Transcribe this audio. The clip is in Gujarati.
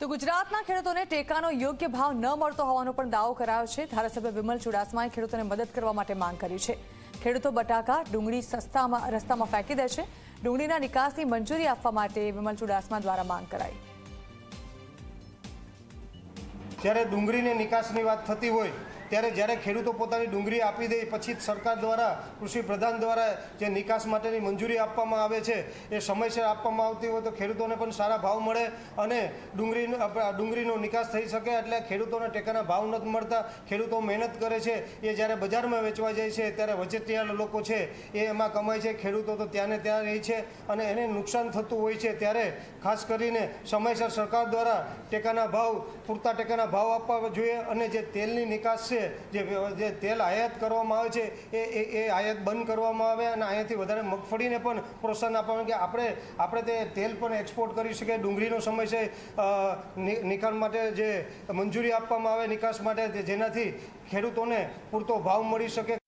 તો ગુજરાતના ખેડૂતોને ટેકાનો યોગ્ય ભાવ ન મળતો હોવાનો પણ દાવો કરાયો છે. ધારાસભ્ય વિમલ ચુડાસમાએ ખેડૂતોને મદદ કરવા માટે માંગ કરી છે. ખેડૂતો બટાકા, ડુંગળી સસ્તામાં રસ્તામાં ફેંકી દે છે. ડુંગળીના નિકાસની મંજૂરી આપવા માટે વિમલ ચુડાસમા દ્વારા માંગ કરાઈ. જ્યારે ડુંગળીની નિકાસની વાત થતી હોય ત્યારે જ્યારે ખેડૂતો પોતાની ડુંગળી આપી દે પછી સરકાર દ્વારા, કૃષિ પ્રધાન દ્વારા જે નિકાસ માટેની મંજૂરી આપવામાં આવે છે, એ સમયસર આપવામાં આવતી હોય તો ખેડૂતોને પણ સારા ભાવ મળે અને ડુંગળી ડુંગળીનો નિકાસ થઈ શકે એટલે ખેડૂતોને ટેકાના ભાવ નથી મળતા. ખેડૂતો મહેનત કરે છે, એ જ્યારે બજારમાં વેચવા જાય છે, ત્યારે વચેટિયા લોકો છે, એ એમાં કમાય છે. ખેડૂતો તો ત્યાંને ત્યાં રહે છે અને એને નુકસાન થતું હોય છે, ત્યારે ખાસ કરીને સમયસર સરકાર દ્વારા ટેકાના ભાવ, પૂરતા ટેકાના ભાવ આપવા જોઈએ અને જે તેલની નિકાસ જે જે તેલ આયાત કરવામાં આવે છે, એ એ એ આયાત બંધ કરવામાં આવે અને અહીંયાથી વધારે મગફળીને પણ પ્રોત્સાહન આપવાનું કે આપણે આપણે તે તેલ પણ એક્સપોર્ટ કરી શકીએ. ડુંગળીનો સમય છે નિકાલ માટે જે મંજૂરી આપવામાં આવે નિકાસ માટે જેનાથી ખેડૂતોને પૂરતો ભાવ મળી શકે.